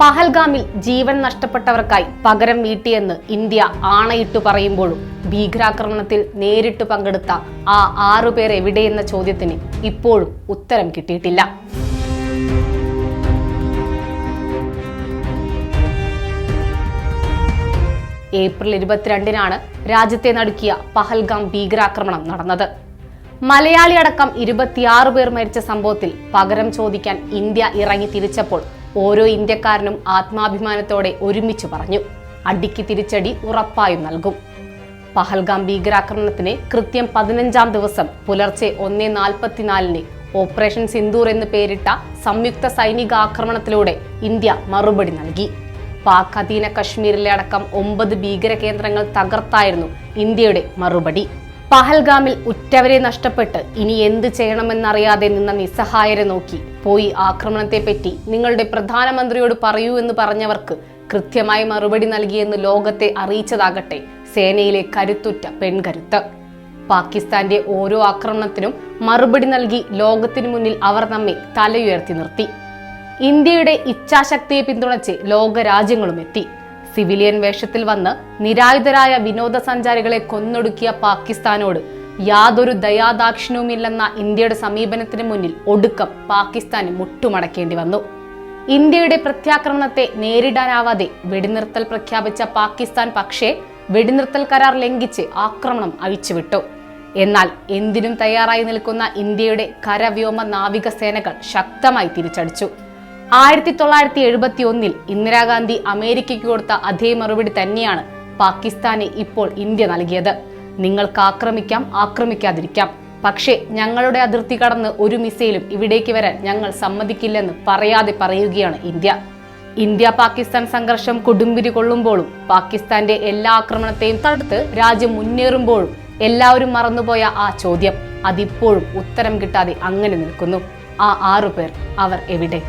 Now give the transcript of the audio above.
പഹൽഗാമിൽ ജീവൻ നഷ്ടപ്പെട്ടവർക്കായി പകരം വീട്ടിയെന്ന് ഇന്ത്യ ആണയിട്ടു പറയുമ്പോഴും ഭീകരാക്രമണത്തിൽ നേരിട്ട് പങ്കെടുത്ത ആ ആറുപേർ എവിടെയെന്ന ചോദ്യത്തിന് ഇപ്പോഴും ഉത്തരം കിട്ടിയിട്ടില്ല. ഏപ്രിൽ ഇരുപത്തിരണ്ടിനാണ് രാജ്യത്തെ നടുക്കിയ പഹൽഗാം ഭീകരാക്രമണം നടന്നത്. മലയാളി അടക്കം ഇരുപത്തിയാറ് പേർ മരിച്ച സംഭവത്തിൽ പകരം ചോദിക്കാൻ ഇന്ത്യ ഇറങ്ങി തിരിച്ചപ്പോൾ ഓരോ ഇന്ത്യക്കാരനും ആത്മാഭിമാനത്തോടെ ഒരുമിച്ച് പറഞ്ഞു. അടിക്ക് തിരിച്ചടി ഉറപ്പായും നൽകും. പഹൽഗാം ഭീകരാക്രമണത്തിന് കൃത്യം പതിനഞ്ചാം ദിവസം പുലർച്ചെ ഒന്നേ നാൽപ്പത്തിനാലിന് ഓപ്പറേഷൻ സിന്ദൂർ എന്ന് പേരിട്ട സംയുക്ത സൈനിക ആക്രമണത്തിലൂടെ ഇന്ത്യ മറുപടി നൽകി. പാക് അധീന കശ്മീരിലെ അടക്കം ഒമ്പത് ഭീകര കേന്ദ്രങ്ങൾ തകർത്തായിരുന്നു ഇന്ത്യയുടെ മറുപടി. പഹൽഗാമിൽ ഉറ്റവരെ നഷ്ടപ്പെട്ട് ഇനി എന്ത് ചെയ്യണമെന്നറിയാതെ നിന്ന നിസ്സഹായരെ നോക്കി പോയി ആക്രമണത്തെപ്പറ്റി നിങ്ങളുടെ പ്രധാനമന്ത്രിയോട് പറയൂ എന്ന് പറഞ്ഞവർക്ക് കൃത്യമായി മറുപടി നൽകിയെന്ന് ലോകത്തെ അറിയിച്ചതാകട്ടെ സേനയിലെ കരുത്തുറ്റ പെൺകരുത്ത്. പാകിസ്ഥാന്റെ ഓരോ ആക്രമണത്തിനും മറുപടി നൽകി ലോകത്തിനു മുന്നിൽ അവർ നമ്മെ തലയുയർത്തി നിർത്തി. ഇന്ത്യയുടെ ഇച്ഛാശക്തിയെ പിന്തുണച്ച് ലോകരാജ്യങ്ങളും എത്തി. സിവിലിയൻ വേഷത്തിൽ വന്ന് നിരായുധരായ വിനോദസഞ്ചാരികളെ കൊന്നൊടുക്കിയ പാകിസ്ഥാനോട് യാതൊരു ദയാദാക്ഷിണ്യവുമില്ലെന്ന ഇന്ത്യയുടെ സമീപനത്തിന് മുന്നിൽ ഒടുക്കം പാകിസ്ഥാന് മുട്ടുമടക്കേണ്ടി വന്നു. ഇന്ത്യയുടെ പ്രത്യാക്രമണത്തെ നേരിടാനാവാതെ വെടിനിർത്തൽ പ്രഖ്യാപിച്ച പാകിസ്ഥാൻ പക്ഷേ വെടിനിർത്തൽ കരാർ ലംഘിച്ച് ആക്രമണം അഴിച്ചുവിട്ടു. എന്നാൽ എന്തിനും തയ്യാറായി നിൽക്കുന്ന ഇന്ത്യയുടെ കരവ്യോമ നാവിക സേനകൾ ശക്തമായി തിരിച്ചടിച്ചു. ആയിരത്തി തൊള്ളായിരത്തി എഴുപത്തി ഒന്നിൽ ഇന്ദിരാഗാന്ധി അമേരിക്കയ്ക്ക് കൊടുത്ത അതേ മറുപടി തന്നെയാണ് പാകിസ്ഥാനെ ഇപ്പോൾ ഇന്ത്യ നൽകിയത്. നിങ്ങൾക്ക് ആക്രമിക്കാം ആക്രമിക്കാതിരിക്കാം. പക്ഷേ ഞങ്ങളുടെ അതിർത്തി കടന്ന് ഒരു മിസൈലും ഇവിടേക്ക് വരാൻ ഞങ്ങൾ സമ്മതിക്കില്ലെന്ന് പറയാതെ പറയുകയാണ് ഇന്ത്യ. ഇന്ത്യ പാകിസ്ഥാൻ സംഘർഷം കൊടുമ്പിരി കൊള്ളുമ്പോഴും പാകിസ്ഥാന്റെ എല്ലാ ആക്രമണത്തെയും തടുത്ത് രാജ്യം മുന്നേറുമ്പോഴും എല്ലാവരും മറന്നുപോയ ആ ചോദ്യം അതിപ്പോഴും ഉത്തരം കിട്ടാതെ അങ്ങനെ നിൽക്കുന്നു. ആ ആറുപേർ അവർ എവിടെ?